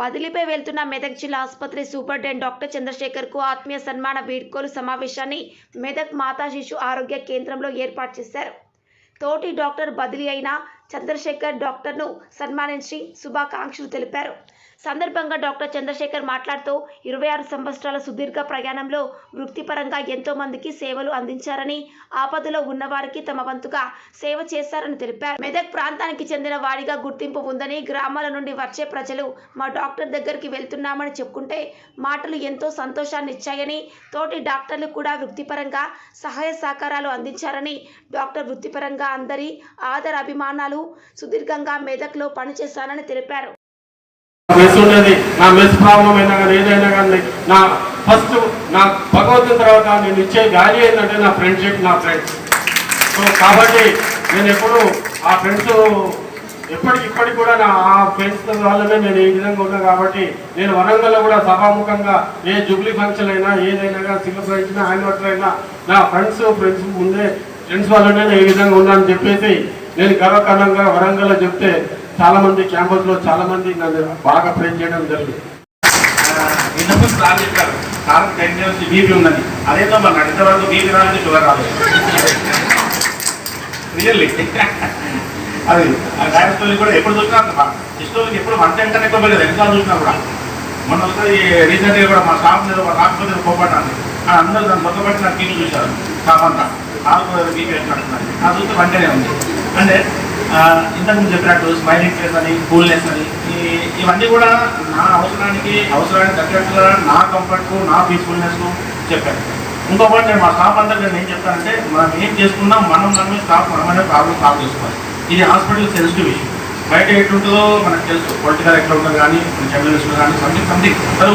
బదిలీపై వెళ్తున్న మెదక్ జిల్లా ఆసుపత్రి సూపరింటెండెంట్ డాక్టర్ చంద్రశేఖర్కు ఆత్మీయ సన్మాన వీడ్కోలు సమావేశాన్ని మెదక్ మాతా శిశు ఆరోగ్య కేంద్రంలో ఏర్పాటు చేశారు. తోటి డాక్టర్ బదిలీ అయిన చంద్రశేఖర్ డాక్టర్ను సన్మానించి శుభాకాంక్షలు తెలిపారు. సందర్భంగా డాక్టర్ చంద్రశేఖర్ మాట్లాడుతూ ఇరవై ఆరు సంవత్సరాల సుదీర్ఘ ప్రయాణంలో వృత్తిపరంగా ఎంతో మందికి సేవలు అందించారని ఆపదలో ఉన్నవారికి తమ వంతుగా సేవ చేశారని తెలిపారు. మెదక్ ప్రాంతానికి చెందిన వాడిగా గుర్తింపు ఉందని గ్రామాల నుండి వచ్చే ప్రజలు మా డాక్టర్ దగ్గరికి వెళ్తున్నామని చెప్పుకుంటే మాటలు ఎంతో సంతోషాన్ని ఇచ్చాయని తోటి డాక్టర్లు కూడా వృత్తిపరంగా సహాయ సహకారాలు అందించారని డాక్టర్ వృత్తిపరంగా అందరి ఆదర అభిమానాలు సుదీర్ఘంగా మెదక్లో పనిచేశానని తెలిపారు. మెస్ ఉండేది నా మెస్ ప్రాబ్లం అయినా కానీ ఏదైనా కానీ నా ఫస్ట్ నా భగవంతుని తర్వాత నేను ఇచ్చే వాల్యూ ఏంటంటే నా ఫ్రెండ్షిప్ నా ఫ్రెండ్స్ సో కాబట్టి నేను ఎప్పుడు ఆ ఫ్రెండ్స్ ఎప్పటికి ఇప్పటికి కూడా నా ఆ ఫ్రెండ్స్ వల్లనే నేను ఈ విధంగా ఉన్నా కాబట్టి నేను వరంగల్లో కూడా సభాముఖంగా ఏ జూబ్లీ ఫంక్షన్ అయినా ఏదైనా కానీ సిల్వర్ అయినా యానివర్సరీ అయినా నా ఫ్రెండ్స్ ఫ్రెండ్స్ ముందే ఫ్రెండ్స్ వల్లనే నేను ఈ విధంగా ఉన్నానని చెప్పేసి నేను గర్వకారణంగా వరంగల్లో చెప్తే చాలా మంది క్యాంపస్లో చాలా మంది నన్ను బాగా ప్రేమ చేయడం జరిగింది. ఇంతకుముందు సార్ చెప్పారు సార్ టెన్ ఇయర్స్ బీపీ ఉన్నది. అదేదో మరి నడిచే వరకు బీపీ రాలేదు షుగర్ రాలేదు. రియల్లీ అది ఆ డయాబెటీస్ కూడా ఎప్పుడు చూసినా ఇష్టోళ్ళకి ఎప్పుడు వన్ టెన్ కన్నా ఎక్కువ పోలేదు ఎన్నిసార్లు చూసినా కూడా. మొన్న ఒకసారి రీసెంట్గా కూడా మా షాప్ మీద ఒక మీద పోపడ్డాను అందరూ దాన్ని మొత్తపట్టి నాకు టీవీ చూశారు షాప్ అంతా. నాకు బీపీ ఎట్లంటున్నారు ఆ చూస్తే వంటనే ఉంది. అంటే ఇంతకుముందు చెప్పినట్టు స్మైలింగ్ ఫేస్ అని కూల్నెస్ అని ఇవన్నీ కూడా నా అవసరానికి అవసరానికి తగ్గట్టుగా నా కంఫర్ట్కు నా పీస్ఫుల్నెస్కు చెప్పాను ఇంకొకటి నేను మా స్టాఫ్ అందరికీ నేను ఏం చెప్తానంటే మనం ఏం చేసుకున్నా మనం మనమే స్టాఫ్ మనమనే ప్రాబ్లం సాల్వ్ చేసుకోవాలి. ఇది హాస్పిటల్ సెన్సిటివ్ ఇష్యూ బయట ఎట్లుంటుందో మనకు తెలుసు. పొలిటికల్ ఎట్లా ఉంటుంది కానీ జర్నలిస్టులు కానీ సంథింగ్ సంథింగ్ అసలు